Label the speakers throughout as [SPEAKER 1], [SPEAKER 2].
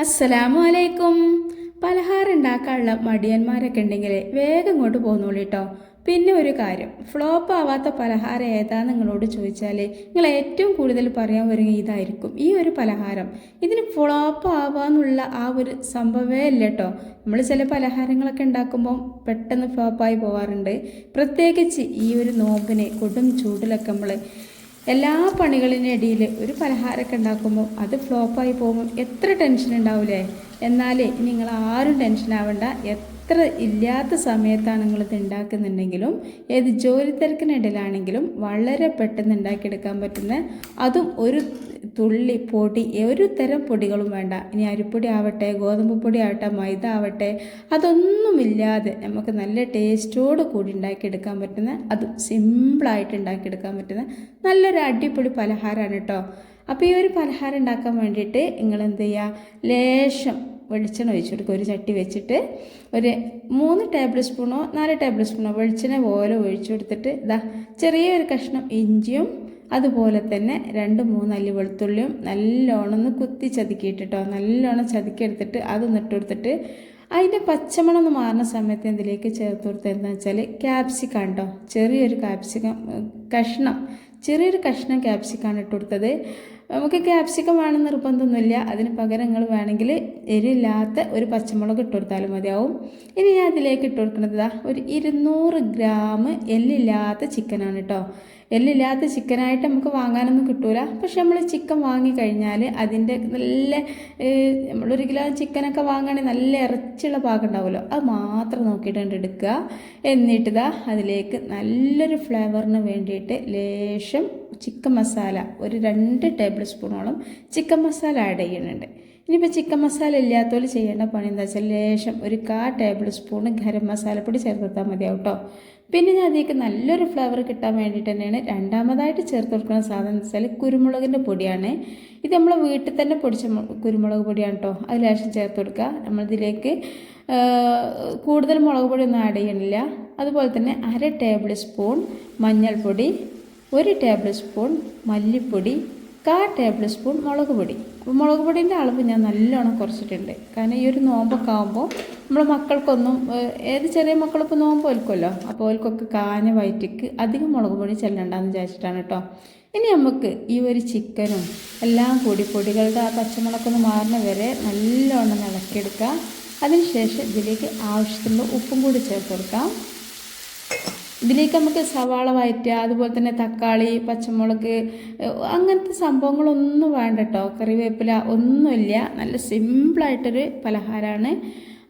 [SPEAKER 1] അസ്സലാമു പലഹാരം ഉണ്ടാക്കാനുള്ള മടിയന്മാരൊക്കെ ഉണ്ടെങ്കിൽ വേഗം ഇങ്ങോട്ട് പോന്നോളൂ കേട്ടോ പിന്നെ ഒരു കാര്യം ഫ്ലോപ്പ് ആവാത്ത പലഹാരം ഏതാന്ന് നിങ്ങളോട് ചോദിച്ചാൽ നിങ്ങൾ ഏറ്റവും കൂടുതൽ പറയാൻ വരുന്ന ഇതായിരിക്കും. ഈ ഒരു പലഹാരം ഇതിന് ഫ്ലോപ്പ് ആവാന്നുള്ള ആ ഒരു സംഭവമേ ഇല്ല കേട്ടോ നമ്മൾ ചില പലഹാരങ്ങളൊക്കെ ഉണ്ടാക്കുമ്പോൾ പെട്ടെന്ന് ഫ്ലോപ്പായി പോവാറുണ്ട്. പ്രത്യേകിച്ച് ഈ ഒരു നോമ്പിന് കൊടും ചൂടിലൊക്കെ നമ്മൾ എല്ലാ പണികളിന്റെ ഇടയിൽ ഒരു പലഹാരമൊക്കെ ഉണ്ടാക്കുമ്പോൾ അത് ഫ്ലോപ്പായി പോകുമ്പോൾ എത്ര ടെൻഷൻ ഉണ്ടാവില്ലേ എന്നാലേ നിങ്ങൾ ആരും ടെൻഷൻ ആവണ്ട. എത്ര ഇല്ലാത്ത സമയത്താണ് നിങ്ങളിത് ഉണ്ടാക്കുന്നുണ്ടെങ്കിലും ഏത് ജോലി തിരക്കിനിടയിലാണെങ്കിലും വളരെ പെട്ടെന്ന് ഉണ്ടാക്കിയെടുക്കാൻ പറ്റുന്ന അതും ഒരു തുള്ളി പൊടി ഒരു തരം പൊടികളും വേണ്ട. ഇനി അരിപ്പൊടി ആവട്ടെ ഗോതമ്പ് പൊടി ആവട്ടെ മൈദ ആവട്ടെ അതൊന്നുമില്ലാതെ നമുക്ക് നല്ല ടേസ്റ്റോട് കൂടി ഉണ്ടാക്കിയെടുക്കാൻ പറ്റുന്ന അതും സിമ്പിളായിട്ട് ഉണ്ടാക്കിയെടുക്കാൻ പറ്റുന്ന നല്ലൊരു അടിപൊളി പലഹാരമാണ് കേട്ടോ. അപ്പോൾ ഈ ഒരു പലഹാരം ഉണ്ടാക്കാൻ വേണ്ടിയിട്ട് നിങ്ങൾ എന്ത് ചെയ്യുക? ലേശം വെളിച്ചെണ്ണ ഒഴിച്ചു കൊടുക്കുക. ഒരു ചട്ടി വെച്ചിട്ട് ഒരു മൂന്ന് ടേബിൾ സ്പൂണോ നാല് ടേബിൾ സ്പൂണോ വെളിച്ചെണ്ണ പോലെ ഒഴിച്ചു കൊടുത്തിട്ട് ഇതാ ചെറിയൊരു കഷ്ണം ഇഞ്ചിയും അതുപോലെ തന്നെ രണ്ട് മൂന്ന് അല്ലി വെളുത്തുള്ളിയും നല്ലോണം ഒന്ന് കുത്തി ചതുക്കിയിട്ടിട്ടോ. നല്ലോണം ചതുക്കിയെടുത്തിട്ട് അത് കൊടുത്തിട്ട് അതിന്റെ പച്ചമണം ഒന്ന് മാറുന്ന സമയത്ത് ഇതിലേക്ക് ചേർത്ത് കൊടുത്തത് എന്താണെന്ന് വെച്ചാൽ ക്യാപ്സിക്കം കേട്ടോ ചെറിയൊരു ക്യാപ്സിക്കം കഷ്ണം. ചെറിയൊരു കഷ്ണം ക്യാപ്സിക്കാണ് ഇട്ട് കൊടുത്തത്. നമുക്ക് ക്യാപ്സിക്കം വേണം നിർബന്ധമൊന്നുമില്ല. അതിന് പകരം നിങ്ങൾ വേണമെങ്കിൽ എരിയില്ലാത്ത ഒരു പച്ചമുളക് ഇട്ട് കൊടുത്താലും മതിയാവും. ഇനി ഞാൻ അതിലേക്ക് ഇട്ട് കൊടുക്കുന്നത് ഒരു ഇരുന്നൂറ് ഗ്രാം എല്ലില്ലാത്ത ചിക്കനാണ് കേട്ടോ. എല്ലില്ലാത്ത ചിക്കനായിട്ട് നമുക്ക് വാങ്ങാനൊന്നും കിട്ടൂല. പക്ഷെ നമ്മൾ ചിക്കൻ വാങ്ങിക്കഴിഞ്ഞാൽ അതിന്റെ നല്ല നമ്മളൊരു കിലോ ചിക്കനൊക്കെ വാങ്ങുകയാണെങ്കിൽ നല്ല ഇറച്ചിയുള്ള പാകം ഉണ്ടാവുമല്ലോ. അത് മാത്രം നോക്കിയിട്ട് എടുക്കുക. എന്നിട്ട് ഇതാ അതിലേക്ക് നല്ലൊരു ഫ്ലേവറിന് വേണ്ടിയിട്ട് ലേശം ചിക്കൻ മസാല ഒരു രണ്ട് ടേബിൾ സ്പൂണോളം ചിക്കൻ മസാല ആഡ് ചെയ്യുന്നുണ്ട്. ഇനിയിപ്പോൾ ചിക്കൻ മസാല ഇല്ലാത്തവർ ചെയ്യേണ്ട പണി എന്താ വെച്ചാൽ ലേശം ഒരു കാ ടേബിൾ സ്പൂൺ ഗരം മസാലപ്പൊടി ചേർത്തെത്താൽ മതിയാവും കേട്ടോ. പിന്നെ ഞാൻ അതിലേക്ക് നല്ലൊരു ഫ്ലേവർ കിട്ടാൻ വേണ്ടിയിട്ട് തന്നെയാണ് രണ്ടാമതായിട്ട് ചേർത്ത് കൊടുക്കുന്ന സാധനം എന്ന് വെച്ചാൽ കുരുമുളകിന്റെ പൊടിയാണ്. ഇത് നമ്മൾ വീട്ടിൽ തന്നെ പൊടിച്ച കുരുമുളക് പൊടിയാണ് കേട്ടോ അത് ലേശം ചേർത്ത് കൊടുക്കുക. നമ്മളിതിലേക്ക് കൂടുതൽ മുളക് പൊടി ഒന്നും ആഡ് ചെയ്യണില്ല. അതുപോലെ തന്നെ അര ടേബിൾ സ്പൂൺ മഞ്ഞൾപ്പൊടി ഒരു ടേബിൾ സ്പൂൺ മല്ലിപ്പൊടി കാ ടേബിൾ സ്പൂൺ മുളക് പൊടി. മുളക് പൊടിന്റെ അളവ് ഞാൻ നല്ലോണം കുറച്ചിട്ടുണ്ട്. കാരണം ഈ ഒരു നോമ്പൊക്കെ ആകുമ്പോൾ നമ്മൾ മക്കൾക്കൊന്നും ഏത് ചെറിയ മക്കളിപ്പോൾ നോമ്പ് ഓൽക്കുമല്ലോ അപ്പോൾ ഓൽക്കൊക്കെ കാഞ്ഞ വയറ്റിക്ക് അധികം മുളക് പൊടി ചെല്ലണ്ടെന്ന് വിചാരിച്ചിട്ടാണ് കേട്ടോ ഇനി നമുക്ക് ഈ ഒരു ചിക്കനും എല്ലാം കൂടി പൊടികളുടെ ആ പച്ചമുളകൊന്ന് മാറുന്ന വരെ നല്ലോണം ഇളക്കിയെടുക്കുക അതിനുശേഷം ഇതിലേക്ക് ആവശ്യത്തിനുള്ള ഉപ്പും കൂടി ചേർത്ത് കൊടുക്കാം. ഇതിലേക്ക് നമുക്ക് സവാള വയറ്റുക അതുപോലെ തന്നെ തക്കാളി പച്ചമുളക് അങ്ങനത്തെ സംഭവങ്ങളൊന്നും വേണ്ട കേട്ടോ കറിവേപ്പില ഒന്നുമില്ല. നല്ല സിമ്പിളായിട്ടൊരു പലഹാരമാണ്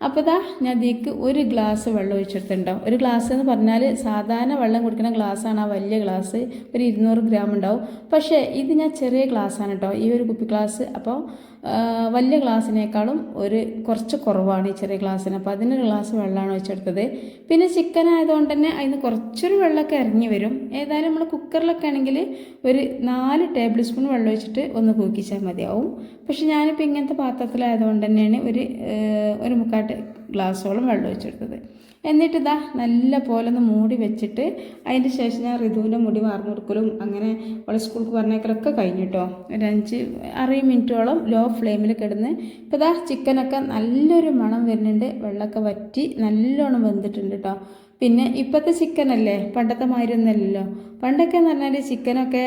[SPEAKER 1] അപ്പോൾ ദാ ഞാൻ ഇതിലേക്ക് ഒരു ഗ്ലാസ് വെള്ളം ഒഴിച്ചെടുത്തിട്ടുണ്ടോ. ഒരു ഗ്ലാസ് എന്ന് പറഞ്ഞാൽ സാധാരണ വെള്ളം കുടിക്കുന്ന ഗ്ലാസ്സാണ്. ആ വലിയ ഗ്ലാസ് ഒരു ഇരുന്നൂറ് ഗ്രാം ഉണ്ടാവും. പക്ഷേ ഇത് ഞാൻ ചെറിയ ഗ്ലാസ്സാണ് കേട്ടോ. ഈ ഒരു കുപ്പി ഗ്ലാസ്. അപ്പോൾ വലിയ ഗ്ലാസ്സിനേക്കാളും ഒരു കുറച്ച് കുറവാണ് ഈ ചെറിയ ഗ്ലാസ്സിന്. അപ്പോൾ അതിനൊരു ഗ്ലാസ് വെള്ളമാണ് വെച്ചെടുത്തത് പിന്നെ ചിക്കൻ ആയതുകൊണ്ട് തന്നെ അതിന് കുറച്ചൊരു വെള്ളമൊക്കെ ഇറങ്ങി വരും. ഏതായാലും നമ്മൾ കുക്കറിലൊക്കെ ആണെങ്കിൽ ഒരു നാല് ടേബിൾ സ്പൂൺ വെള്ളം വെച്ചിട്ട് ഒന്ന് കൂക്കിച്ചാൽ മതിയാവും. പക്ഷെ ഞാനിപ്പോൾ ഇങ്ങനത്തെ പാത്രത്തിലായതുകൊണ്ട് തന്നെയാണ് ഒരു ഒരു മുക്കാട്ട് ഗ്ലാസ്സോളം വെള്ളം ഒഴിച്ചെടുത്തത്. എന്നിട്ട് ഇതാ നല്ല പോലെ ഒന്ന് മൂടി വെച്ചിട്ട് അതിന്റെ ശേഷം ഞാൻ ഋതുവിന്റെ മുടി വാർന്നു കൊടുക്കലും അങ്ങനെ അവളെ സ്കൂൾക്ക് പറഞ്ഞേക്കലൊക്കെ കഴിഞ്ഞു കേട്ടോ ഒരു അഞ്ച് അറുപത് മിനിറ്റോളം ലോ ഫ്ലെയിമിൽ കിടന്ന് ഇപ്പോൾ ഇതാ ചിക്കനൊക്കെ നല്ലൊരു മണം വരുന്നുണ്ട്. വെള്ളമൊക്കെ വറ്റി നല്ലോണം വെന്തിട്ടുണ്ട് കേട്ടോ പിന്നെ ഇപ്പോഴത്തെ ചിക്കനല്ലേ പണ്ടത്തെ മാതിരി ഒന്നല്ലല്ലോ പണ്ടൊക്കെ എന്ന് പറഞ്ഞാൽ ചിക്കനൊക്കെ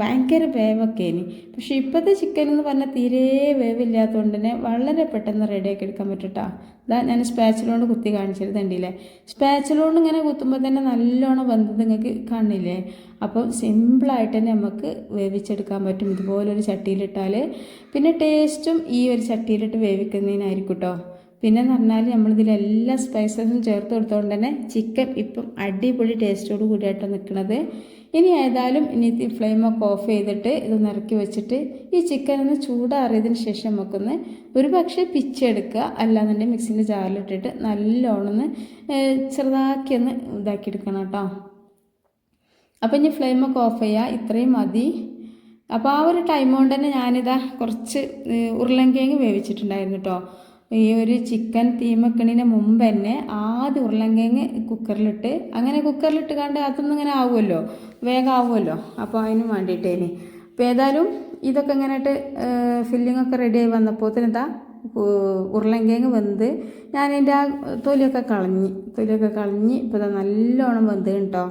[SPEAKER 1] ഭയങ്കര വേവൊക്കെ ഇനി പക്ഷേ ഇപ്പോഴത്തെ ചിക്കൻ എന്ന് പറഞ്ഞാൽ തീരെ വേവില്ലാത്തതുകൊണ്ട് തന്നെ വളരെ പെട്ടെന്ന് റെഡിയാക്കി എടുക്കാൻ പറ്റും അതാ ഞാൻ സ്പാച്ചിലോണ്ട് കുത്തി കാണിച്ചിരുന്നുണ്ടല്ലേ സ്പാച്ചിലോണ്ട് ഇങ്ങനെ കുത്തുമ്പോൾ തന്നെ നല്ലോണം വന്നത് നിങ്ങൾക്ക് കാണില്ലേ? അപ്പം സിമ്പിളായിട്ട് തന്നെ നമുക്ക് വേവിച്ചെടുക്കാൻ പറ്റും. ഇതുപോലൊരു ചട്ടിയിലിട്ടാൽ പിന്നെ ടേസ്റ്റും ഈ ഒരു ചട്ടിയിലിട്ട് വേവിക്കുന്നതിനായിരിക്കും കേട്ടോ പിന്നെ എന്ന് പറഞ്ഞാൽ നമ്മളിതിൽ എല്ലാ സ്പൈസസും ചേർത്ത് കൊടുത്തുകൊണ്ട് തന്നെ ചിക്കൻ ഇപ്പം അടിപൊളി ടേസ്റ്റോട് കൂടിയായിട്ട് നിൽക്കുന്നത് ഇനി ഏതായാലും ഇനി ഫ്ലെയിമൊക്കെ ഓഫ് ചെയ്തിട്ട് ഇത് നിറക്കി വെച്ചിട്ട് ഈ ചിക്കൻ ഒന്ന് ചൂടാറിയതിന് ശേഷം നമുക്കൊന്ന് ഒരു പക്ഷേ പിച്ചെടുക്കുക അല്ലാന്നുണ്ടെങ്കിൽ മിക്സിന്റെ ജാറിലിട്ടിട്ട് നല്ലോണമെന്ന് ചെറുതാക്കി ഒന്ന് ഇതാക്കിയെടുക്കണം കേട്ടോ. അപ്പം ഇനി ഫ്ലെയിമൊക്കെ ഓഫ് ചെയ്യുക ഇത്രയും മതി. അപ്പോൾ ആ ഒരു ടൈം കൊണ്ട് തന്നെ ഞാനിതാ കുറച്ച് ഉരുളൻ കിഴങ്ങ് വേവിച്ചിട്ടുണ്ടായിരുന്നു കേട്ടോ. ഈ ഒരു ചിക്കൻ തീമക്കണിന് മുമ്പ് തന്നെ ആദ്യം ഉരുളൻകിഴങ്ങ് കുക്കറിലിട്ട് അങ്ങനെ കുക്കറിലിട്ട് കണ്ട് അതൊന്നും ഇങ്ങനെ ആവുമല്ലോ വേഗം ആവുമല്ലോ അപ്പോൾ അതിന് വേണ്ടിയിട്ടേനി അപ്പോൾ ഏതായാലും ഇതൊക്കെ ഇങ്ങനെ ഫില്ലിംഗ് ഒക്കെ റെഡിയായി വന്നപ്പോൾ ഇതാ ഉരുളങ്കിഴങ്ങ് വെന്ത് ഞാനതിന്റെ ആ തൊലിയൊക്കെ കളഞ്ഞ് തൊലിയൊക്കെ കളഞ്ഞ് ഇപ്പോൾ ഇതാ നല്ലോണം വെന്ത് കേട്ടോ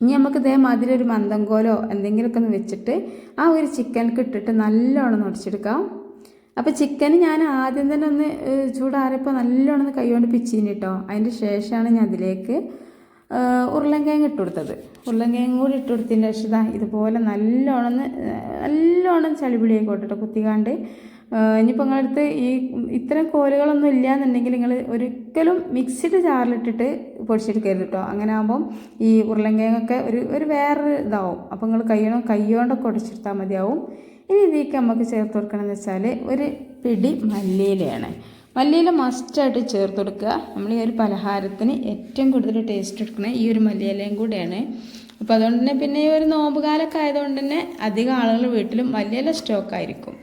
[SPEAKER 1] ഇനി നമുക്ക് ഇതേമാതിരി ഒരു മന്ദംകോലോ എന്തെങ്കിലുമൊക്കെ ഒന്ന് വെച്ചിട്ട് ആ ഒരു ചിക്കൻ ഇട്ടിട്ട് നല്ലോണം നുടച്ചെടുക്കാം അപ്പോൾ ചിക്കൻ ഞാൻ ആദ്യം തന്നെ ഒന്ന് ചൂടാറിയപ്പോൾ നല്ലോണം കൈകൊണ്ട് പിച്ചീന് കേട്ടോ അതിന്റെ ശേഷമാണ് ഞാൻ അതിലേക്ക് ഉരുളൻകിഴങ്ങ് ഇട്ട് കൊടുത്തത്. ഉരുളൻകിഴങ്ങ് കൂടി ഇട്ട് കൊടുത്തതിന്റെ ശേഷം ഇതാ ഇതുപോലെ നല്ലോണം നല്ലോണം ചളിപിളിയായിക്കോട്ടെ കൊട്ടോ കുത്തിക്കാണ്ട്. ഇനിയിപ്പോൾ നിങ്ങളടുത്ത് ഈ ഇത്തരം കോലുകളൊന്നും ഇല്ലയെന്നുണ്ടെങ്കിൽ നിങ്ങൾ ഒരിക്കലും മിക്സിഡ് ജാറിലിട്ടിട്ട് പൊടിച്ചെടുക്കരുത് കേട്ടോ അങ്ങനെ ആകുമ്പം ഈ ഉരുളൻകിഴങ്ങൊക്കെ ഒരു ഒരു വേറൊരു ഇതാവും. അപ്പോൾ നിങ്ങൾ കൈ കൈ കൊണ്ടൊക്കെ ഉടച്ചെടുത്താൽ മതിയാവും. ഇനി ഇതിലേക്ക് നമുക്ക് ചേർത്ത് കൊടുക്കണമെന്ന് വെച്ചാൽ ഒരു പിടി മല്ലിയിലയാണ്. മല്ലിയില മസ്റ്റായിട്ട് ചേർത്ത് കൊടുക്കുക. നമ്മൾ ഈ ഒരു പലഹാരത്തിന് ഏറ്റവും കൂടുതൽ ടേസ്റ്റ് എടുക്കുന്നത് ഈ ഒരു മല്ലിയിലയും കൂടെയാണ്. അപ്പോൾ അതുകൊണ്ട് തന്നെ പിന്നെ ഈ ഒരു നോമ്പുകാലൊക്കെ ആയതുകൊണ്ട് തന്നെ അധികം ആളുകൾ വീട്ടിലും മല്ലിയില സ്റ്റോക്ക് ആയിരിക്കും.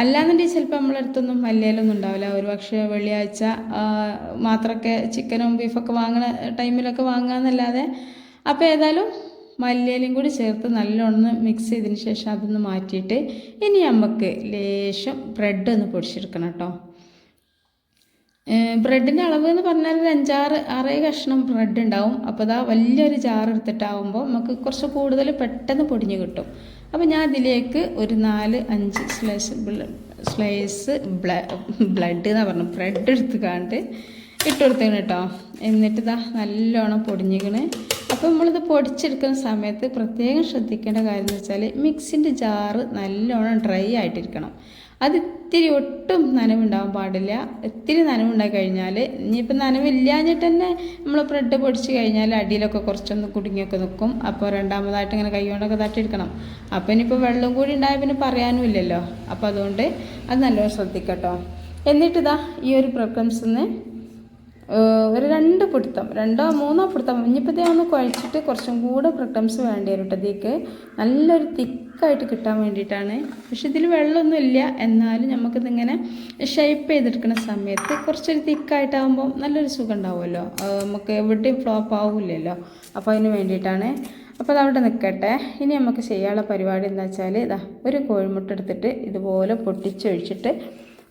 [SPEAKER 1] അല്ലാന്നുണ്ടെങ്കിൽ ചിലപ്പോൾ നമ്മളടുത്തൊന്നും മല്ലിയിലൊന്നും ഉണ്ടാവില്ല. ഒരു പക്ഷേ വെള്ളിയാഴ്ച മാത്രമൊക്കെ ചിക്കനും ബീഫൊക്കെ വാങ്ങുന്ന ടൈമിലൊക്കെ വാങ്ങുക എന്നല്ലാതെ. അപ്പോൾ ഏതായാലും മല്ലിയിലയും കൂടി ചേർത്ത് നല്ലോണം മിക്സ് ചെയ്തതിന് ശേഷം അതൊന്ന് മാറ്റിയിട്ട് ഇനി നമുക്ക് ലേശം ബ്രെഡ് ഒന്ന് പൊടിച്ചെടുക്കണം കേട്ടോ ബ്രെഡിന്റെ അളവ് എന്ന് പറഞ്ഞാൽ ഒരു അഞ്ചാറ് ആറേ കഷ്ണം ബ്രെഡ് ഉണ്ടാവും. അപ്പോൾ അതാ വലിയൊരു ജാർ എടുത്തിട്ടാവുമ്പോൾ നമുക്ക് കുറച്ച് കൂടുതൽ പെട്ടെന്ന് പൊടിഞ്ഞ് കിട്ടും. അപ്പോൾ ഞാൻ അതിലേക്ക് ഒരു നാല് അഞ്ച് സ്ലൈസ് സ്ലൈസ് ബ്ലഡ് എന്നാണ് പറഞ്ഞു ബ്രെഡ് എടുത്ത് കാണ്ട് ഇട്ട് കൊടുത്തേണ് കേട്ടോ എന്നിട്ട് ഇതാ നല്ലോണം പൊടിഞ്ഞിക്കണേ. അപ്പോൾ നമ്മളിത് പൊടിച്ചെടുക്കുന്ന സമയത്ത് പ്രത്യേകം ശ്രദ്ധിക്കേണ്ട കാര്യം എന്ന് വെച്ചാൽ മിക്സിന്റെ ജാറ് നല്ലോണം ഡ്രൈ ആയിട്ടിരിക്കണം. അത് ഇത്തിരി ഒട്ടും നനവുണ്ടാവാൻ പാടില്ല. ഇത്തിരി നനവുണ്ടായി കഴിഞ്ഞാൽ ഇനിയിപ്പോൾ നനവില്ലാഞ്ഞിട്ട് തന്നെ നമ്മൾ ബ്രെഡ് പൊടിച്ച് കഴിഞ്ഞാൽ അടിയിലൊക്കെ കുറച്ചൊന്ന് കുടുങ്ങിയൊക്കെ നിൽക്കും അപ്പോൾ രണ്ടാമതായിട്ട് ഇങ്ങനെ കൈ കൊണ്ടൊക്കെ തട്ടിയെടുക്കണം. അപ്പോൾ ഇനിയിപ്പോൾ വെള്ളം കൂടി ഉണ്ടായാൽ പിന്നെ പറയാനും ഇല്ലല്ലോ അപ്പോൾ അതുകൊണ്ട് അത് നല്ലോണം ശ്രദ്ധിക്കട്ടോ. എന്നിട്ടിതാ ഈ ഒരു പ്രക്കംസിന്ന് ഒരു രണ്ട് പിടുത്തം. രണ്ടോ മൂന്നോ പിടുത്തം. ഇനിയിപ്പോൾ ഒന്ന് കുഴച്ചിട്ട് കുറച്ചും കൂടെ പ്രിട്ടംസ് വേണ്ടി വരും കേട്ടോ നല്ലൊരു തിക്കായിട്ട് കിട്ടാൻ വേണ്ടിയിട്ടാണ്. പക്ഷെ ഇതിൽ വെള്ളമൊന്നും ഇല്ല. എന്നാലും നമുക്കിതിങ്ങനെ ഷേപ്പ് ചെയ്തെടുക്കുന്ന സമയത്ത് കുറച്ചൊരു തിക്കായിട്ടാകുമ്പോൾ നല്ലൊരു സുഖം ഉണ്ടാവുമല്ലോ നമുക്ക് എവിടെയും ഫ്ലോപ്പ് ആവില്ലല്ലോ. അപ്പോൾ അതിന് വേണ്ടിയിട്ടാണ്. അപ്പോൾ അതവിടെ നിൽക്കട്ടെ. ഇനി നമുക്ക് ചെയ്യാനുള്ള പരിപാടി എന്താ വെച്ചാൽ ഇതാ ഒരു കോഴിമുട്ട എടുത്തിട്ട് ഇതുപോലെ പൊട്ടിച്ചൊഴിച്ചിട്ട്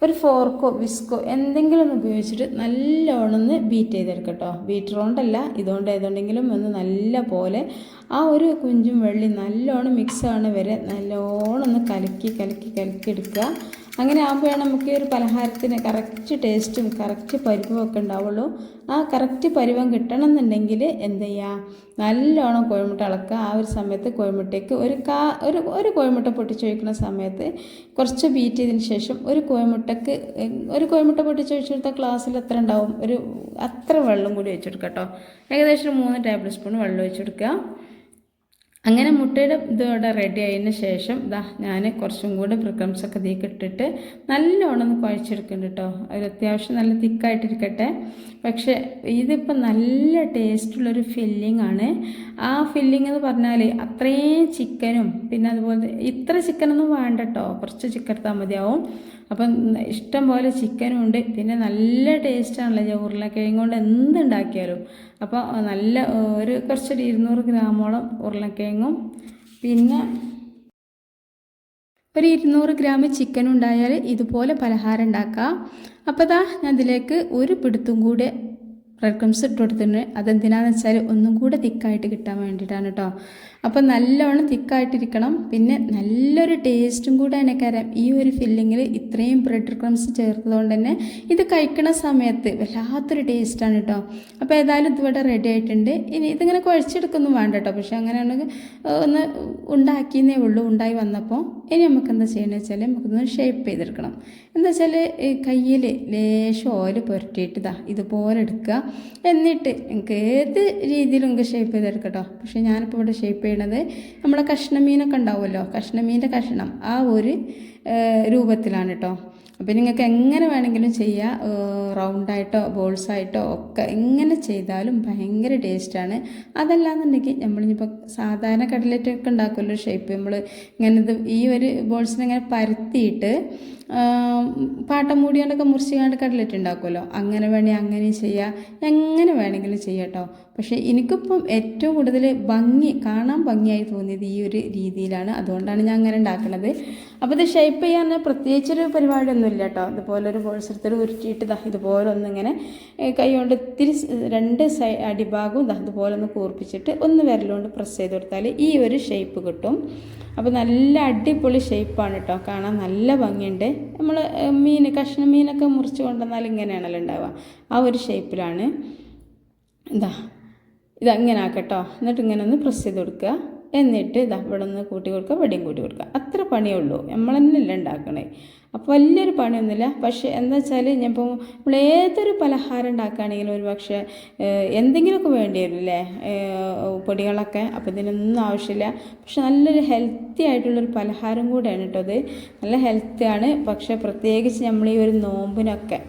[SPEAKER 1] ഒരു ഫോർക്കോ വിസ്കോ എന്തെങ്കിലും ഉപയോഗിച്ചിട്ട് നല്ലോണം ഒന്ന് ബീറ്റ് ചെയ്തെടുക്കട്ടോ. ബീറ്റർ കൊണ്ടല്ല ഇതുകൊണ്ട് ഏതുകൊണ്ടെങ്കിലും ഒന്ന് നല്ല പോലെ ആ ഒരു കുഞ്ചും വെള്ളി നല്ലോണം മിക്സ് ആവണ വരെ നല്ലോണം ഒന്ന് കലക്കി കലക്കി കലക്കി എടുക്കുക. അങ്ങനെ ആകുമ്പോഴാണ് നമുക്ക് ഈ ഒരു പലഹാരത്തിന് കറക്റ്റ് ടേസ്റ്റും കറക്റ്റ് പരിവും ഒക്കെ ഉണ്ടാവുള്ളൂ. ആ കറക്റ്റ് പരിവം കിട്ടണം എന്നുണ്ടെങ്കിൽ എന്ത് ചെയ്യുക നല്ലോണം കോഴിമുട്ട ഇളക്കുക ആ ഒരു സമയത്ത് കോഴിമുട്ടയ്ക്ക് ഒരു കാ ഒരു ഒരു കോഴിമുട്ട പൊട്ടിച്ചൊഴിക്കുന്ന സമയത്ത് കുറച്ച് ബീറ്റ് ചെയ്തതിന് ശേഷം ഒരു കോഴിമുട്ടക്ക് ഒരു കോഴിമുട്ട പൊട്ടിച്ചൊഴിച്ചെടുത്ത ഗ്ലാസ്സിൽ എത്ര ഉണ്ടാവും? ഒരു അത്ര വെള്ളം കൂടി വെച്ചെടുക്കാം കേട്ടോ. ഏകദേശം മൂന്ന് ടേബിൾ സ്പൂൺ വെള്ളം ഒഴിച്ചെടുക്കുക. അങ്ങനെ മുട്ടയുടെ ഇതോടെ റെഡി ആയതിന് ശേഷം ഇതാ ഞാൻ കുറച്ചും കൂടി ബ്രിക്കംസ് ഒക്കെ ഇതിലേക്ക് ഇട്ടിട്ട് നല്ലോണം ഒന്ന് കുഴച്ചെടുക്കുന്നുണ്ട് കേട്ടോ ഒരു അത്യാവശ്യം നല്ല തിക്കായിട്ടിരിക്കട്ടെ. പക്ഷേ ഇതിപ്പോൾ നല്ല ടേസ്റ്റുള്ളൊരു ഫില്ലിംഗ് ആണ്. ആ ഫില്ലിംഗ് എന്ന് പറഞ്ഞാൽ അത്രയും ചിക്കനും പിന്നെ അതുപോലെ ഇത്ര ചിക്കനൊന്നും വേണ്ട കേട്ടോ കുറച്ച് ചിക്കൻ എടുത്താൽ മതിയാവും. അപ്പം ഇഷ്ടം പോലെ ചിക്കനും ഉണ്ട്. പിന്നെ നല്ല ടേസ്റ്റാണല്ലോ ഉരുളക്കിഴങ്ങ് കൊണ്ട് എന്തുണ്ടാക്കിയാലും. അപ്പോൾ നല്ല ഒരു കുറച്ചൊരു ഇരുന്നൂറ് ഗ്രാമോളം ഉരുളക്കിഴങ്ങും. പിന്നെ ഒരു ഇരുന്നൂറ് ഗ്രാം ചിക്കൻ ഉണ്ടായാൽ ഇതുപോലെ പലഹാരം ഉണ്ടാക്കാം. അപ്പോൾ ദാ ഞാൻ ഇതിലേക്ക് ഒരു പിടുത്തും കൂടെ ബ്രെഡ് ക്രംസ് ഇട്ട് കൊടുത്തിട്ടുണ്ട്. അതെന്തിനാണെന്ന് വെച്ചാൽ ഒന്നും കൂടെ തിക്കായിട്ട് കിട്ടാൻ വേണ്ടിയിട്ടാണ് കേട്ടോ അപ്പോൾ നല്ലോണം തിക്കായിട്ടിരിക്കണം. പിന്നെ നല്ലൊരു ടേസ്റ്റും കൂടെ കാരണം ഈ ഒരു ഫില്ലിങ്ങിൽ ഇത്രയും ബ്രെഡ് ക്രംസ് ചേർത്തതുകൊണ്ട് തന്നെ ഇത് കഴിക്കണ സമയത്ത് വല്ലാത്തൊരു ടേസ്റ്റാണ് കേട്ടോ അപ്പോൾ ഏതായാലും ഇതിവിടെ റെഡി ആയിട്ടുണ്ട്. ഇനി ഇതിങ്ങനെ കുഴച്ചെടുക്കൊന്നും വേണ്ട കേട്ടോ പക്ഷെ അങ്ങനെയാണെങ്കിൽ ഒന്ന് ഉണ്ടാക്കിയെന്നേ ഉള്ളൂ. ഉണ്ടായി വന്നപ്പോൾ ഇനി നമുക്ക് എന്താ ചെയ്യണമെന്ന് വെച്ചാൽ നമുക്കൊന്ന് ഷേപ്പ് ചെയ്തെടുക്കണം. എന്താ വെച്ചാൽ കയ്യിൽ ലേശം ഓയിൽ പുരട്ടിയിട്ട് ഇതാ ഇതുപോലെ എടുക്കുക. എന്നിട്ട് നിങ്ങൾക്ക് ഏത് രീതിയിലും നിങ്ങൾക്ക് ഷേപ്പ് ചെയ്തെടുക്കട്ടോ പക്ഷേ ഞാനിപ്പോൾ ഇവിടെ ഷേപ്പ് ചെയ്യണത് നമ്മുടെ കഷ്ണമീനൊക്കെ ഉണ്ടാവുമല്ലോ. കഷ്ണമീന്റെ കഷ്ണം ആ ഒരു രൂപത്തിലാണ് കേട്ടോ അപ്പോൾ നിങ്ങൾക്ക് എങ്ങനെ വേണമെങ്കിലും ചെയ്യാം. റൗണ്ടായിട്ടോ ബോൾസായിട്ടോ ഒക്കെ എങ്ങനെ ചെയ്താലും ഭയങ്കര ടേസ്റ്റാണ്. അതല്ലാന്നുണ്ടെങ്കിൽ നമ്മളിപ്പോൾ സാധാരണ കടലറ്റൊക്കെ ഉണ്ടാക്കുമല്ലോ ഷേപ്പ് നമ്മൾ ഇങ്ങനെ ഈ ഒരു ബോൾസിനെ ഇങ്ങനെ പരത്തിയിട്ട് പാട്ടം മൂടിയാണ്ടൊക്കെ മുറിച്ചുകൊണ്ട് കടലറ്റ് ഉണ്ടാക്കുമല്ലോ. അങ്ങനെ വേണമെങ്കിൽ അങ്ങനെയും ചെയ്യാം. എങ്ങനെ വേണമെങ്കിലും ചെയ്യാം കേട്ടോ പക്ഷേ എനിക്കിപ്പം ഏറ്റവും കൂടുതൽ ഭംഗി കാണാൻ ഭംഗിയായി തോന്നിയത് ഈ ഒരു രീതിയിലാണ്. അതുകൊണ്ടാണ് ഞാൻ അങ്ങനെ ഉണ്ടാക്കുന്നത്. അപ്പോൾ ഇത് ഷേപ്പ് ചെയ്യാൻ പ്രത്യേകിച്ചൊരു പരിപാടിയൊന്നും ഇല്ല കേട്ടോ. ഇതുപോലെ ഒരു ബോൾസ് എടുത്തിട്ട് ഉരുട്ടിയിട്ട് ദാ ഇതുപോലെ ഒന്നിങ്ങനെ ഏ, കൈ കൊണ്ട് ഇത്തിരി രണ്ട് സൈ അടിഭാഗവും ദാ ഇതുപോലെ ഒന്ന് കൂർപ്പിച്ചിട്ട് ഒന്ന് വിരലുകൊണ്ട് പ്രസ് ചെയ്ത് കൊടുത്താൽ ഈ ഒരു ഷേപ്പ് കിട്ടും. അപ്പോൾ നല്ല അടിപൊളി ഷേപ്പാണ് കേട്ടോ. കാണാൻ നല്ല ഭംഗിയുണ്ട്. നമ്മൾ മീൻ കഷ്ണം മീനൊക്കെ മുറിച്ച് കൊണ്ടുവന്നാൽ ഇങ്ങനെയാണല്ലോ ഉണ്ടാവുക. ആ ഒരു ഷേപ്പിലാണ് ഇതാ ഇതങ്ങനെ ആക്കട്ടോ എന്നിട്ട് ഇങ്ങനെ ഒന്ന് പ്രസ് ചെയ്ത് കൊടുക്കുക. എന്നിട്ട് ഇതാ ഇവിടെ ഒന്ന് കൂട്ടി കൊടുക്കുക ഇവിടെയും കൂട്ടി കൊടുക്കുക. അത്ര പണിയേ ഉള്ളൂ. നമ്മൾ തന്നെയല്ല ഉണ്ടാക്കണേ. അപ്പോൾ വലിയൊരു പണിയൊന്നുമില്ല. പക്ഷേ എന്താ വെച്ചാൽ ഞാനിപ്പോൾ നമ്മൾ ഏതൊരു പലഹാരം ഉണ്ടാക്കുകയാണെങ്കിലും ഒരു പക്ഷേ എന്തെങ്കിലുമൊക്കെ വേണ്ടി വരും അല്ലേ പൊടികളൊക്കെ. അപ്പോൾ ഇതിനൊന്നും ആവശ്യമില്ല. പക്ഷെ നല്ലൊരു ഹെൽത്തി ആയിട്ടുള്ളൊരു പലഹാരം കൂടെയാണ് കേട്ടോ അത് നല്ല ഹെൽത്തിയാണ് പക്ഷേ പ്രത്യേകിച്ച് നമ്മൾ ഈ ഒരു നോമ്പിനൊക്കെ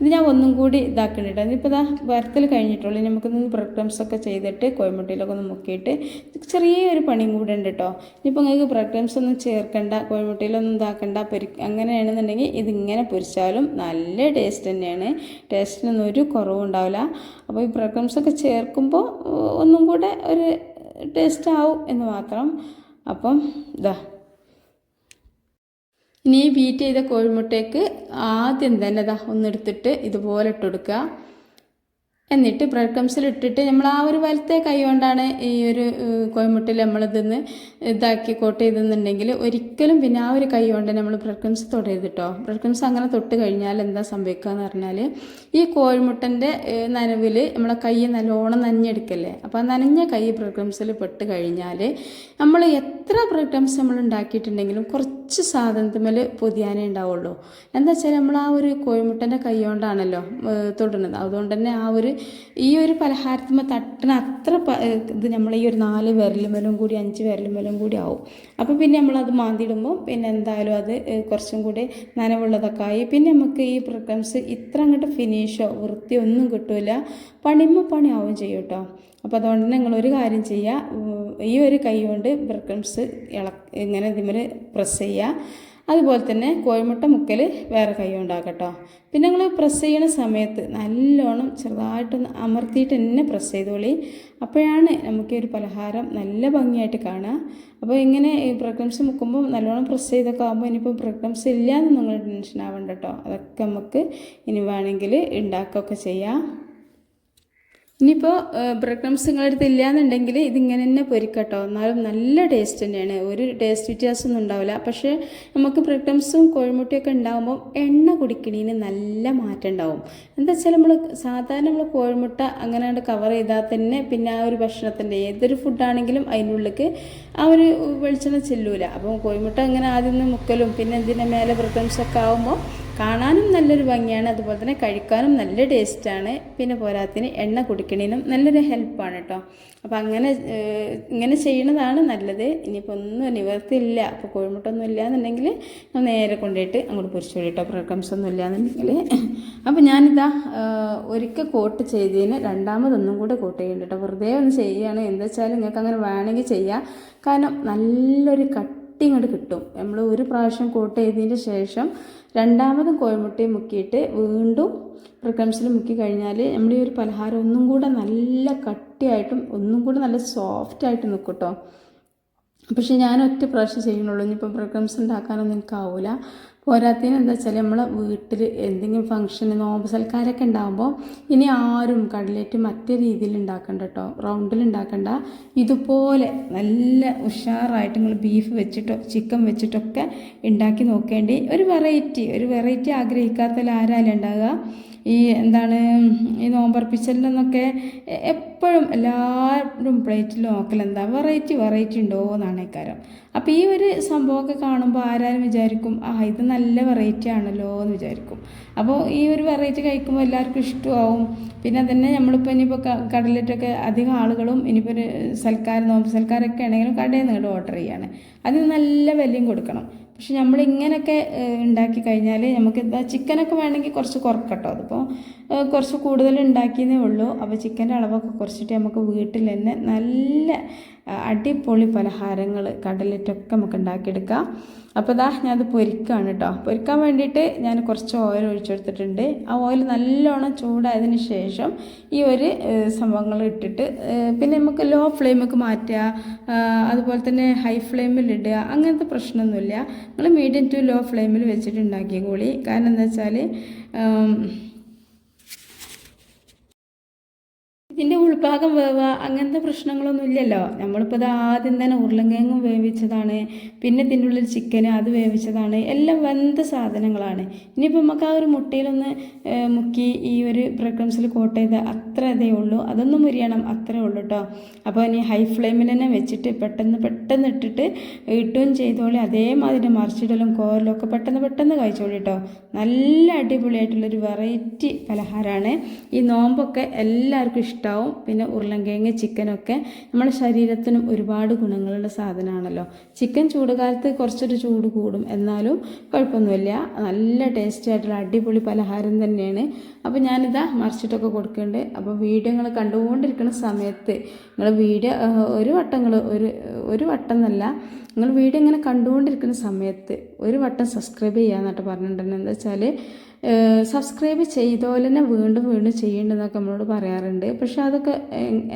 [SPEAKER 1] ഇത് ഞാൻ ഒന്നും കൂടി ഇതാക്കണ്ടിട്ട് ഇതിപ്പോൾ ഇതാ വരത്തിൽ കഴിഞ്ഞിട്ടുള്ളൂ. നമുക്കൊന്ന് ബ്രെഡ് ഒക്കെ ചെയ്തിട്ട് കോയമുട്ടിയിലൊക്കെ ഒന്ന് മുക്കിയിട്ട് ചെറിയൊരു പണിയും കൂടെ ഉണ്ട് കേട്ടോ ഇനിയിപ്പോൾ നിങ്ങൾക്ക് ബ്രെഡ് ഒന്നും ചേർക്കണ്ട കോയമുട്ടിയിലൊന്നും ഇതാക്കണ്ട പൊരി അങ്ങനെയാണെന്നുണ്ടെങ്കിൽ ഇതിങ്ങനെ പൊരിച്ചാലും നല്ല ടേസ്റ്റ് തന്നെയാണ്. ടേസ്റ്റിനൊന്നും ഒരു കുറവും ഉണ്ടാവില്ല. അപ്പോൾ ഈ ബ്രെഡ് ഒക്കെ ചേർക്കുമ്പോൾ ഒന്നും കൂടെ ഒരു ടേസ്റ്റ് ആവും എന്ന് മാത്രം. അപ്പം ഇതാ ഇനി ബീറ്റ് ചെയ്ത കോഴിമുട്ടയ്ക്ക് ആദ്യം തന്നെ ഇതാ ഒന്നെടുത്തിട്ട് ഇതുപോലെ ഇട്ട് കൊടുക്കുക. എന്നിട്ട് ബ്രെഡ് ക്രംസിൽ ഇട്ടിട്ട് നമ്മൾ ആ ഒരു വലത്തെ കൈ കൊണ്ടാണ് ഈ ഒരു കോയമുട്ടിൽ നമ്മളിതിന്ന് ഇതാക്കി കോട്ട് ചെയ്തെന്നുണ്ടെങ്കിൽ ഒരിക്കലും പിന്നെ ആ ഒരു കൈ കൊണ്ട് നമ്മൾ ബ്രെഡ് ക്രംസ് തൊടരുത് ബ്രെഡ് ക്രംസ് അങ്ങനെ തൊട്ട് കഴിഞ്ഞാൽ എന്താ സംഭവിക്കുക എന്ന് പറഞ്ഞാൽ ഈ കോഴിമുട്ടന്റെ നനവിൽ നമ്മളെ കൈ നല്ലോണം നനഞ്ഞെടുക്കല്ലേ? അപ്പോൾ നനഞ്ഞ കൈ ബ്രെഡ് ക്രംസിൽ പെട്ട് കഴിഞ്ഞാൽ നമ്മൾ എത്ര ബ്രെഡ് ക്രംസ് നമ്മൾ ഉണ്ടാക്കിയിട്ടുണ്ടെങ്കിലും കുറച്ച് സാധനത്തിന്മേൽ പൊതിയാനേ ഉണ്ടാവുള്ളൂ. എന്താ വെച്ചാൽ നമ്മൾ ആ ഒരു കോഴിമുട്ടന്റെ കൈ കൊണ്ടാണല്ലോ തൊടുന്നത്. അതുകൊണ്ട് തന്നെ ആ ഒരു ഈ ഒരു പലഹാരത്തിന്മേൽ തട്ടണ അത്ര ഇത് നമ്മൾ ഈ ഒരു നാല് വിരലുമലും കൂടി അഞ്ച് വിരലുമലും കൂടി ആവും. അപ്പോൾ പിന്നെ നമ്മളത് മാന്തിയിടുമ്പോൾ പിന്നെ എന്തായാലും അത് കുറച്ചും കൂടി നനവുള്ളതൊക്കെ ആയി. പിന്നെ നമുക്ക് ഈ പ്രിക്കംസ് ഇത്ര അങ്ങോട്ട് ഫിനിഷോ വൃത്തിയോ ഒന്നും കിട്ടില്ല പണിമ്മ പണിയാവും ചെയ്യും കേട്ടോ. അപ്പോൾ അതുകൊണ്ട് തന്നെ നിങ്ങളൊരു കാര്യം ചെയ്യുക ഈ ഒരു കൈ കൊണ്ട് ബ്രക്കംസ് ഇള ഇങ്ങനെ ഇതിമേൽ പ്രസ് ചെയ്യുക അതുപോലെ തന്നെ കോഴിമുട്ട മുക്കൽ വേറെ കൈ ഉണ്ടാക്കട്ടോ പിന്നെ നിങ്ങൾ പ്രസ് ചെയ്യണ സമയത്ത് നല്ലോണം ചെറുതായിട്ടൊന്ന് അമർത്തിയിട്ട് തന്നെ പ്രസ് ചെയ്തോളി. അപ്പോഴാണ് നമുക്ക് ഒരു പലഹാരം നല്ല ഭംഗിയായിട്ട് കാണുക അപ്പോൾ ഇങ്ങനെ ഈ പ്രഗ്നൻസ് മുക്കുമ്പോൾ നല്ലോണം പ്രസ് ചെയ്തൊക്കെ ആകുമ്പോൾ ഇനിയിപ്പോൾ പ്രഗ്നൻസ് ഇല്ല എന്ന് നിങ്ങൾ ടെൻഷൻ ആവണ്ട കേട്ടോ. അതൊക്കെ നമുക്ക് ഇനി വേണമെങ്കിൽ ഉണ്ടാക്കുകയൊക്കെ ചെയ്യാം. ഇനിയിപ്പോൾ ബ്രെഡ് ക്രംസ് നിങ്ങളുടെ അടുത്ത് ഇല്ലയെന്നുണ്ടെങ്കിൽ ഇതിങ്ങനെ തന്നെ പൊരിക്കട്ടോ. എന്നാലും നല്ല ടേസ്റ്റ് തന്നെയാണ്. ഒരു ടേസ്റ്റ് വ്യത്യാസമൊന്നും ഉണ്ടാവില്ല. പക്ഷേ നമുക്ക് ബ്രെഡ് ക്രംസും കോഴിമുട്ടയൊക്കെ ഉണ്ടാകുമ്പോൾ എണ്ണ കുടിക്കണീന് നല്ല മാറ്റം ഉണ്ടാവും. എന്താ വെച്ചാൽ നമ്മൾ സാധാരണ നമ്മൾ കോഴിമുട്ട അങ്ങനെ കവർ ചെയ്താൽ തന്നെ പിന്നെ ആ ഒരു ഭക്ഷണത്തിന്റെ ഏതൊരു ഫുഡാണെങ്കിലും അതിനുള്ളിലേക്ക് ആ ഒരു വെളിച്ചെണ്ണ ചെല്ലൂല. അപ്പം കോഴിമുട്ട അങ്ങനെ ആദ്യം മുക്കലും. പിന്നെ ഇതിന്റെ മേലെ ബ്രെഡ് ക്രംസ് ഒക്കെ ആകുമ്പോൾ കാണാനും നല്ലൊരു ഭംഗിയാണ്. അതുപോലെ തന്നെ കഴിക്കാനും നല്ല ടേസ്റ്റാണ്. പിന്നെ പോരാത്തിന് എണ്ണ കുടിക്കണതിനും നല്ലൊരു ഹെൽപ്പാണ് കേട്ടോ അപ്പോൾ അങ്ങനെ ഇങ്ങനെ ചെയ്യണതാണ് നല്ലത്. ഇനിയിപ്പോൾ ഒന്നും നിവർത്തിയില്ല. അപ്പോൾ കോഴിമുട്ടൊന്നും ഇല്ല എന്നുണ്ടെങ്കിൽ നേരെ കൊണ്ടുപോയിട്ട് അങ്ങോട്ട് പൊരിച്ചു കേട്ടോ പ്രകംസ് ഒന്നും ഇല്ല എന്നുണ്ടെങ്കിൽ അപ്പോൾ ഞാനിതാ ഒരിക്കൽ കോട്ട് ചെയ്തതിന് രണ്ടാമതൊന്നും കൂടെ കോട്ട് ചെയ്യുന്നുണ്ട് കേട്ടോ വെറുതെ ഒന്ന് ചെയ്യുകയാണ് എന്താ വെച്ചാൽ നിങ്ങൾക്ക് അങ്ങനെ വേണമെങ്കിൽ ചെയ്യാം. കാരണം നല്ലൊരു കട്ടി ഇങ്ങോട്ട് കിട്ടും. നമ്മൾ ഒരു പ്രാവശ്യം കോട്ട് ചെയ്തതിന് ശേഷം രണ്ടാമതും കോഴിമുട്ടയും മുക്കിയിട്ട് വീണ്ടും പ്രിക്കംസിൽ മുക്കി കഴിഞ്ഞാൽ നമ്മൾ ഈ ഒരു പലഹാരം ഒന്നും കൂടെ നല്ല കട്ടിയായിട്ടും ഒന്നും കൂടെ നല്ല സോഫ്റ്റ് ആയിട്ട് നിൽക്കും കേട്ടോ പക്ഷേ ഞാൻ ഒറ്റ പ്രാവശ്യം ചെയ്യണുള്ളൂ ഇനിയിപ്പോൾ പ്രക്രംസ് ഉണ്ടാക്കാനൊന്നും എനിക്കാവില്ല പോരാത്തതിന് എന്താ വെച്ചാൽ നമ്മളെ വീട്ടിൽ എന്തെങ്കിലും ഫംഗ്ഷന് നോമ്പ് സൽക്കാരൊക്കെ ഉണ്ടാകുമ്പോൾ ഇനി ആരും കടലേറ്റ് മറ്റേ രീതിയിൽ ഉണ്ടാക്കണ്ട കേട്ടോ റൗണ്ടിൽ ഉണ്ടാക്കണ്ട. ഇതുപോലെ നല്ല ഉഷാറായിട്ട് നിങ്ങൾ ബീഫ് വെച്ചിട്ടോ ചിക്കൻ വെച്ചിട്ടൊക്കെ ഉണ്ടാക്കി നോക്കേണ്ടി ഒരു വെറൈറ്റി ഒരു വെറൈറ്റി ആഗ്രഹിക്കാത്തതിൽ ആരാലും ഉണ്ടാകുക ഈ എന്താണ് ഈ നോമ്പർപ്പിച്ചലിനൊക്കെ എപ്പോഴും എല്ലാവരും പ്ലേറ്റിൽ നോക്കൽ എന്താ വെറൈറ്റി വെറൈറ്റി ഉണ്ടോ എന്നാണ് ഇക്കാരം അപ്പോൾ ഈ ഒരു സംഭവമൊക്കെ കാണുമ്പോൾ ആരാരും വിചാരിക്കും ആ ഇത് നല്ല വെറൈറ്റി ആണല്ലോ എന്ന് വിചാരിക്കും. അപ്പോൾ ഈ ഒരു വെറൈറ്റി കഴിക്കുമ്പോൾ എല്ലാവർക്കും ഇഷ്ടമാവും. പിന്നെ തന്നെ നമ്മളിപ്പോൾ ഇനിയിപ്പോൾ കടലിട്ടൊക്കെ അധികം ആളുകളും ഇനിയിപ്പോൾ ഒരു സൽക്കാരം നോമ്പ് സൽക്കാരമൊക്കെ ആണെങ്കിലും കടയിൽ നിന്ന് ഓർഡർ ചെയ്യാണ്. അതിന് നല്ല വിലയും കൊടുക്കണം. പക്ഷെ നമ്മൾ ഇങ്ങനെയൊക്കെ ഉണ്ടാക്കി കഴിഞ്ഞാൽ നമുക്ക് ചിക്കനൊക്കെ വേണമെങ്കിൽ കുറച്ച് കുറക്കട്ടോ. അതിപ്പോൾ കുറച്ച് കൂടുതൽ ഉണ്ടാക്കിയെന്നേ ഉള്ളൂ. അപ്പോൾ ചിക്കന്റെ അളവൊക്കെ കുറച്ചിട്ട് നമുക്ക് വീട്ടിൽ തന്നെ നല്ല അടിപൊളി പലഹാരങ്ങൾ കടലറ്റൊക്കെ നമുക്ക് ഉണ്ടാക്കിയെടുക്കാം. അപ്പോൾ ഇതാ ഞാനത് പൊരിക്കുകയാണ് കേട്ടോ. പൊരിക്കാൻ വേണ്ടിയിട്ട് ഞാൻ കുറച്ച് ഓയിൽ ഒഴിച്ചെടുത്തിട്ടുണ്ട്. ആ ഓയിൽ നല്ലോണം ചൂടായതിന് ശേഷം ഈ ഒരു സംഭവങ്ങൾ ഇട്ടിട്ട് പിന്നെ നമുക്ക് ലോ ഫ്ലെയിമൊക്കെ മാറ്റുക അതുപോലെ തന്നെ ഹൈ ഫ്ലെയിമിൽ ഇടുക അങ്ങനത്തെ പ്രശ്നമൊന്നുമില്ല. നിങ്ങൾ മീഡിയം ടു ലോ ഫ്ലെയിമിൽ വെച്ചിട്ട് ഉണ്ടാക്കിയ കൂളി കാരണം എന്താ വെച്ചാൽ ഇതിന്റെ ഉൾഭാഗം വേവുക അങ്ങനത്തെ പ്രശ്നങ്ങളൊന്നും ഇല്ലല്ലോ. നമ്മളിപ്പോൾ ഇത് ആദ്യം തന്നെ ഉരുളങ്കിഴങ്ങും വേവിച്ചതാണ് പിന്നെ ഇതിന്റെ ഉള്ളിൽ ചിക്കൻ അത് വേവിച്ചതാണ് എല്ലാം വെന്ത സാധനങ്ങളാണ്. ഇനിയിപ്പോൾ നമുക്ക് ആ ഒരു മുട്ടയിലൊന്ന് മുക്കി ഈ ഒരു ബ്രെഡ് ക്രംസിൽ കോട്ട് അത്ര ഇതേ ഉള്ളൂ. അതൊന്നും മുരിയണം അത്രേ ഉള്ളൂ കേട്ടോ അപ്പോൾ ഇനി ഹൈ ഫ്ലെയിമിൽ തന്നെ വെച്ചിട്ട് പെട്ടെന്ന് പെട്ടെന്ന് ഇട്ടിട്ട് ഇട്ടുകയും ചെയ്തോളി. അതേമാതിരി മറിച്ചിടലും കോരലും ഒക്കെ പെട്ടെന്ന് പെട്ടെന്ന് കഴിച്ചോളി കേട്ടോ നല്ല അടിപൊളിയായിട്ടുള്ളൊരു വെറൈറ്റി പലഹാരമാണ് ഈ നോമ്പൊക്കെ എല്ലാവർക്കും ഇഷ്ടമാവും പിന്നെ ഉരുളൻകിഴങ്ങ് ചിക്കനൊക്കെ നമ്മുടെ ശരീരത്തിനും ഒരുപാട് ഗുണങ്ങളുള്ള സാധനമാണല്ലോ. ചിക്കൻ ചൂടുകാലത്ത് കുറച്ചൊരു ചൂട് കൂടും. എന്നാലും കുഴപ്പമൊന്നുമില്ല. നല്ല ടേസ്റ്റി ആയിട്ടുള്ള അടിപൊളി പലഹാരം തന്നെയാണ്. അപ്പോൾ ഞാനിതാ മറിച്ചിട്ടൊക്കെ കൊടുക്കുന്നുണ്ട്. അപ്പോൾ വീഡിയോ നിങ്ങൾ കണ്ടുകൊണ്ടിരിക്കുന്ന സമയത്ത് നിങ്ങൾ വീഡിയോ ഒരു വട്ടം നിങ്ങൾ ഒരു ഒരു വട്ടം എന്നല്ല നിങ്ങൾ വീഡിയോ ഇങ്ങനെ കണ്ടുകൊണ്ടിരിക്കുന്ന സമയത്ത് ഒരു വട്ടം സബ്സ്ക്രൈബ് ചെയ്യാന്നിട്ട് പറഞ്ഞിട്ടുണ്ടെന്ന് എന്താ വെച്ചാൽ സബ്സ്ക്രൈബ് ചെയ്തോലെ തന്നെ വീണ്ടും വീണ്ടും ചെയ്യേണ്ടതെന്നൊക്കെ നമ്മളോട് പറയാറുണ്ട്. പക്ഷേ അതൊക്കെ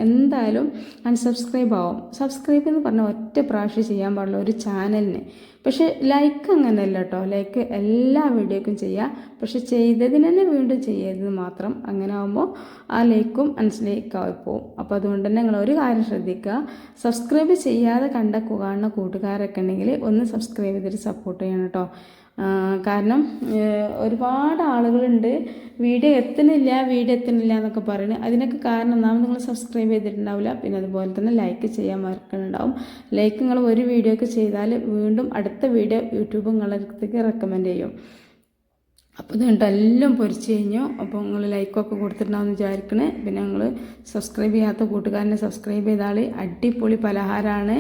[SPEAKER 1] എന്തായാലും അൺസബ്സ്ക്രൈബ് ആവും. സബ്സ്ക്രൈബ് എന്ന് പറഞ്ഞാൽ ഒറ്റ പ്രാവശ്യം ചെയ്യാൻ പാടുള്ള ഒരു ചാനലിന്. പക്ഷെ ലൈക്ക് അങ്ങനെയല്ല കേട്ടോ ലൈക്ക് എല്ലാ വീഡിയോക്കും ചെയ്യാം. പക്ഷെ ചെയ്തതിന് തന്നെ വീണ്ടും ചെയ്യരുത് മാത്രം. അങ്ങനെ ആകുമ്പോൾ ആ ലൈക്കും അൺലൈക്കായി പോവും. അപ്പോൾ അതുകൊണ്ട് തന്നെ നിങ്ങൾ ഒരു കാര്യം ശ്രദ്ധിക്കുക. സബ്സ്ക്രൈബ് ചെയ്യാതെ കണ്ട കാണുന്ന കൂട്ടുകാരൊക്കെ ഉണ്ടെങ്കിൽ ഒന്ന് സബ്സ്ക്രൈബ് ചെയ്തിട്ട് സപ്പോർട്ട് ചെയ്യണം കേട്ടോ കാരണം ഒരുപാട് ആളുകളുണ്ട്. വീഡിയോ എത്തുന്നില്ല വീഡിയോ എത്തുന്നില്ല എന്നൊക്കെ പറയുന്നത് അതിനൊക്കെ കാരണം ഒന്നാമത് നിങ്ങൾ സബ്സ്ക്രൈബ് ചെയ്തിട്ടുണ്ടാവില്ല. പിന്നെ അതുപോലെ തന്നെ ലൈക്ക് ചെയ്യാൻ മറക്കുന്നുണ്ടാവും ലൈക്ക് നിങ്ങൾ ഒരു വീഡിയോ ഒക്കെ ചെയ്താൽ വീണ്ടും അടുത്ത വീഡിയോ യൂട്യൂബ് നിങ്ങളടുത്തേക്ക് റെക്കമെൻഡ് ചെയ്യും. അപ്പോൾ ഇതുകൊണ്ട് കണ്ടോ എല്ലാം പൊരിച്ച് കഴിഞ്ഞു. അപ്പോൾ നിങ്ങൾ ലൈക്കൊക്കെ കൊടുത്തിട്ടുണ്ടാവും വിചാരിക്കണേ. പിന്നെ നിങ്ങൾ സബ്സ്ക്രൈബ് ചെയ്യാത്ത കൂട്ടുകാരനെ സബ്സ്ക്രൈബ് ചെയ്താൽ അടിപൊളി പലഹാരമാണ്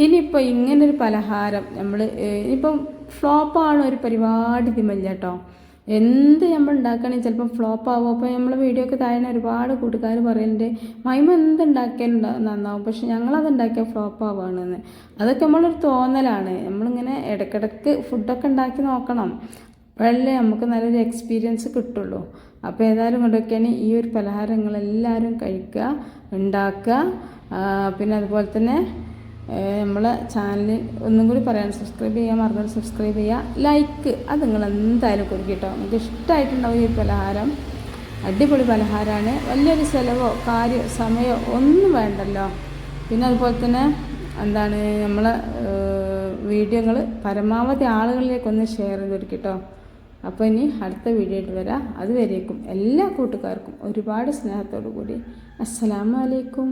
[SPEAKER 1] ഇനിയിപ്പോൾ ഇങ്ങനൊരു പലഹാരം നമ്മൾ ഇനിയിപ്പം ഫ്ലോപ്പാണ് ഒരു പരിപാടി ഇതിമല്ല കേട്ടോ. എന്ത് നമ്മൾ ഉണ്ടാക്കുകയാണെങ്കിൽ ചിലപ്പം ഫ്ലോപ്പ് ആവും. അപ്പോൾ നമ്മൾ വീഡിയോ ഒക്കെ താഴെ ഒരുപാട് കൂട്ടുകാർ പറയുന്നുണ്ട് മൈമ എന്ത് ഉണ്ടാക്കിയാലും ഉണ്ടാ- നന്നാവും. പക്ഷെ ഞങ്ങളത് ഉണ്ടാക്കിയാൽ ഫ്ലോപ്പ് ആവുകയാണെന്ന് അതൊക്കെ നമ്മളൊരു തോന്നലാണ്. നമ്മളിങ്ങനെ ഇടയ്ക്കിടയ്ക്ക് ഫുഡൊക്കെ ഉണ്ടാക്കി നോക്കണം. അപ്പോഴല്ലേ നമുക്ക് നല്ലൊരു എക്സ്പീരിയൻസ് കിട്ടുള്ളൂ. അപ്പോൾ ഏതായാലും കൊണ്ടൊക്കെയാണ് ഈ ഒരു പലഹാരങ്ങൾ എല്ലാവരും കഴിക്കുക ഉണ്ടാക്കുക. പിന്നെ അതുപോലെ തന്നെ നമ്മളെ ചാനൽ ഒന്നും കൂടി പറയാൻ സബ്സ്ക്രൈബ് ചെയ്യാൻ മറന്നു സബ്സ്ക്രൈബ് ചെയ്യുക. ലൈക്ക് അത് നിങ്ങൾ എന്തായാലും നമുക്ക് നിങ്ങൾക്ക് ഇഷ്ടമായിട്ടുണ്ടാവും ഈ പലഹാരം. അടിപൊളി പലഹാരമാണ് വലിയൊരു ചിലവോ കാര്യമോ സമയമോ ഒന്നും വേണ്ടല്ലോ. പിന്നെ അതുപോലെ തന്നെ എന്താണ് നമ്മളെ വീഡിയോകൾ പരമാവധി ആളുകളിലേക്കൊന്ന് ഷെയർ ചെയ്ത് കൊടുക്കുക കേട്ടോ അപ്പോൾ ഇനി അടുത്ത വീഡിയോയിൽ വരാം. അതുവരേക്കും എല്ലാ കൂട്ടുകാർക്കും ഒരുപാട് സ്നേഹത്തോടു കൂടി അസ്സലാമു അലൈക്കും.